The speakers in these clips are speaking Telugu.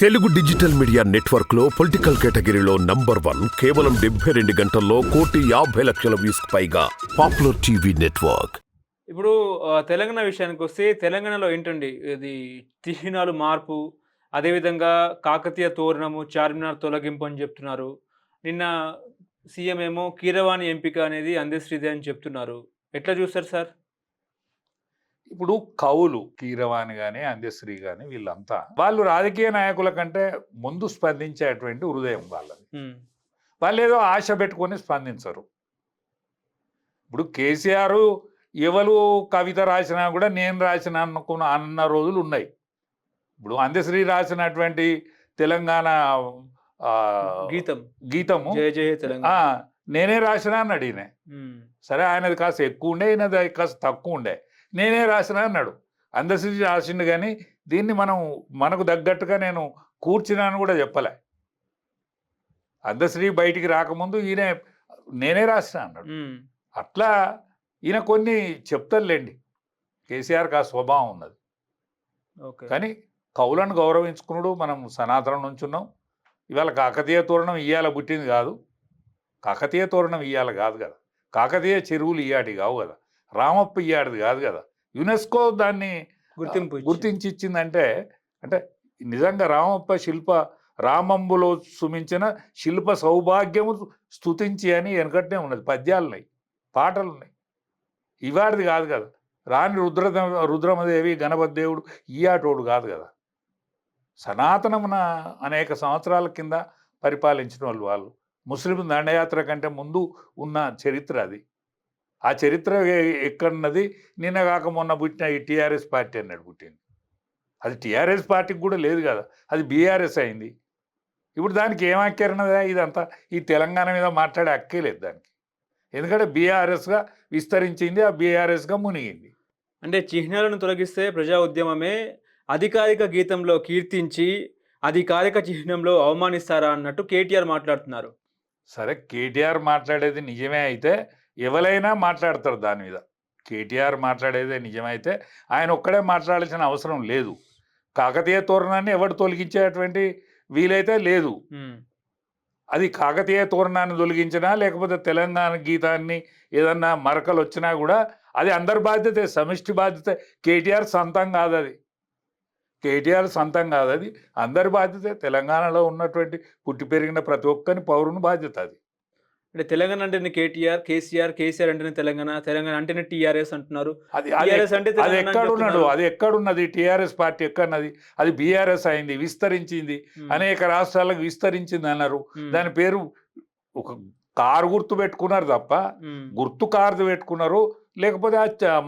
తెలుగు డిజిటల్ మీడియా నెట్వర్క్లో పొలిటికల్ కేటగిరీలో నంబర్ వన్ కేవలం డెబ్బై రెండు గంటల్లో కోటి యాభై లక్షల వ్యూస్ పైగా పాపులర్ టీవీ నెట్వర్క్. ఇప్పుడు ఆ, తెలంగాణ విషయానికి వస్తే తెలంగాణలో ఏంటండి? ఇది చిహ్నాలు మార్పు అదేవిధంగా కాకతీయ తోరణము చార్మినార్ తొలగింపు అని చెప్తున్నారు. నిన్న సీఎం ఏమో కీరవాణి ఎంపిక అనేది అందశ్రీదే అని చెప్తున్నారు. ఎట్లా చూస్తారు సార్? ఇప్పుడు కవులు కీరవాణి కానీ అందశ్రీ కానీ వీళ్ళంతా వాళ్ళు రాజకీయ నాయకుల కంటే ముందు స్పందించేటువంటి హృదయం వాళ్ళది. వాళ్ళు ఏదో ఆశ పెట్టుకొని స్పందించరు. ఇప్పుడు కేసీఆర్ ఎవరు కవిత రాసినా కూడా నేను రాసిన అనుకున్న అన్న రోజులు ఉన్నాయి. ఇప్పుడు అందశ్రీ రాసినటువంటి తెలంగాణ గీతం. గీతము నేనే రాసిన అన్నాడు ఈయన. సరే ఆయనది కాస్త ఎక్కువ ఉండే ఈయనది కాస్త తక్కువ ఉండే. నేనే రాసిన అన్నాడు. అందశ్రీ రాసిండు కానీ దీన్ని మనం మనకు తగ్గట్టుగా నేను కూర్చున్నాను కూడా చెప్పలే. అందశ్రీ బయటికి రాకముందు ఈయన నేనే రాసిన అన్నాడు. అట్లా ఈయన కొన్ని చెప్తారులేండి కేసీఆర్కి ఆ స్వభావం ఉన్నది. ఓకే. కానీ కవులను గౌరవించుకున్నాడు మనం సనాతనం నుంచున్నాం ఇవాళ కాకతీయ తోరణం ఇయ్యాల పుట్టింది కాదు. కాకతీయ తోరణం ఇయ్యాల కాదు కదా. కాకతీయ చెరువులు ఇయ్యాటి కావు కదా. రామప్ప ఇయ్యాడిది కాదు కదా. యునెస్కో దాన్ని గుర్తింపు. గుర్తించి ఇచ్చిందంటే అంటే నిజంగా రామప్ప శిల్ప రామంబులో సుమించిన శిల్ప సౌభాగ్యము స్తుతించి అని వెనకట్నే ఉన్నది. పద్యాలు ఉన్నాయి పాటలు ఉన్నాయి ఇవాడిది కాదు కదా. రాణి రుద్ర రుద్రమదేవి గణపతి దేవుడు ఈయాటోడు కాదు కదా. సనాతనమున అనేక సంవత్సరాల కింద పరిపాలించిన వాళ్ళు వాళ్ళు. ముస్లిం దండయాత్ర కంటే ముందు ఉన్న చరిత్ర అది. ఆ చరిత్ర ఎక్కడున్నది? నిన్న కాక మొన్న పుట్టిన ఈ టీఆర్ఎస్ పార్టీ అన్నాడు పుట్టింది. అది టీఆర్ఎస్ పార్టీకి కూడా లేదు కదా. అది బీఆర్ఎస్ అయింది. ఇప్పుడు దానికి ఏం ఇదంతా ఈ తెలంగాణ మీద మాట్లాడే అక్కే లేదు దానికి. ఎందుకంటే బీఆర్ఎస్గా విస్తరించింది ఆ బీఆర్ఎస్గా మునిగింది. అంటే చిహ్నాలను తొలగిస్తే ప్రజా ఉద్యమమే అధికారిక గీతంలో కీర్తించి అధికారిక చిహ్నంలో అవమానిస్తారా అన్నట్టు కేటీఆర్ మాట్లాడుతున్నారు. సరే కేటీఆర్ మాట్లాడేది నిజమే అయితే ఎవరైనా మాట్లాడతారు దాని మీద. కేటీఆర్ మాట్లాడేదే నిజమైతే ఆయన ఒక్కడే మాట్లాడాల్సిన అవసరం లేదు. కాకతీయ తోరణాన్ని ఎవడు తొలగించేటువంటి వీలైతే లేదు. అది కాకతీయ తోరణాన్ని తొలగించినా లేకపోతే తెలంగాణ గీతాన్ని ఏదన్నా మరకలు వచ్చినా కూడా అది అందరి బాధ్యతే సమిష్టి బాధ్యత. కేటీఆర్ సొంతం కాదు అది కేటీఆర్ సొంతం కాదు అది అందరి బాధ్యతే. తెలంగాణలో ఉన్నటువంటి పుట్టి పెరిగిన ప్రతి ఒక్కరి పౌరుని బాధ్యత అది. అంటే తెలంగాణ అంటేనే కేటీఆర్ కేసీఆర్ కేసీఆర్ అంటేనే తెలంగాణ తెలంగాణ అంటేనే టీఆర్ఎస్ అంటున్నారు. అది టీఆర్ఎస్ అంటే అది ఎక్కడున్నాడు. అది ఎక్కడున్నది టీఆర్ఎస్ పార్టీ ఎక్కడున్నది? అది బీఆర్ఎస్ అయింది విస్తరించింది. అనేక రాష్ట్రాలకు విస్తరించింది అన్నారు. దాని పేరు ఒక కారు గుర్తు పెట్టుకున్నారు తప్ప గుర్తు కార్డు పెట్టుకున్నారు. లేకపోతే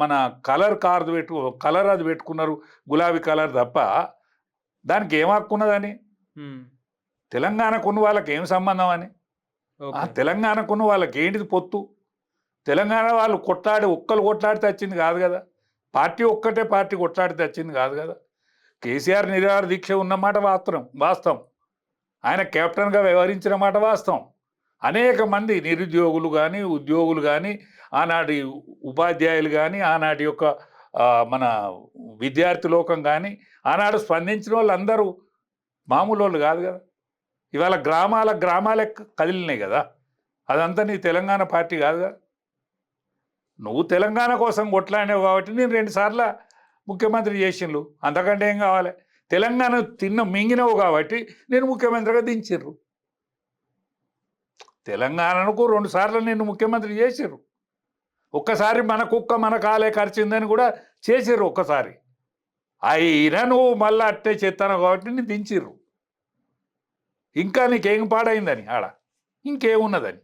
మన కలర్ కార్డు పెట్టు కలర్ అది పెట్టుకున్నారు గులాబీ కలర్ తప్ప దానికి ఏం హక్కున్నదని తెలంగాణకు ఉన్న వాళ్ళకి ఏం సంబంధం అని? ఆ తెలంగాణకున్న వాళ్ళకి ఏంటిది పొత్తు? తెలంగాణ వాళ్ళు కొట్లాడి ఒక్కరు కొట్లాడితే వచ్చింది కాదు కదా. పార్టీ ఒక్కటే పార్టీ కొట్లాడితే వచ్చింది కాదు కదా. కేసీఆర్ నిరాహార దీక్ష ఉన్నమాట వాస్తవం వాస్తవం. ఆయన కెప్టెన్గా వ్యవహరించిన మాట వాస్తవం. అనేక మంది నిరుద్యోగులు కానీ ఉద్యోగులు కానీ ఆనాటి ఉపాధ్యాయులు కానీ ఆనాటి యొక్క మన విద్యార్థి లోకం కానీ ఆనాడు స్పందించిన వాళ్ళందరూ మామూలు వాళ్ళు కాదు కదా. ఇవాళ గ్రామాల గ్రామాలే కదిలినాయి కదా. అదంతా నీ తెలంగాణ పార్టీ కాదు నువ్వు తెలంగాణ కోసం కొట్లాడినావు కాబట్టి నేను రెండుసార్లు ముఖ్యమంత్రి చేసిండ్రు అంతకంటే ఏం కావాలి? తెలంగాణ తిన్న మింగినవు కాబట్టి నేను ముఖ్యమంత్రిగా దించిర్రు. తెలంగాణకు రెండుసార్లు నేను ముఖ్యమంత్రి చేసిర్రు. ఒక్కసారి మన కుక్క మన కాలే ఖర్చిందని కూడా చేసిర్రు ఒక్కసారి. అయినా నువ్వు మళ్ళీ అట్టే చేస్తాను కాబట్టి నేను దించిర్రు. ఇంకా నీకేం పాడైందని ఆడ? ఇంకేమున్నదని?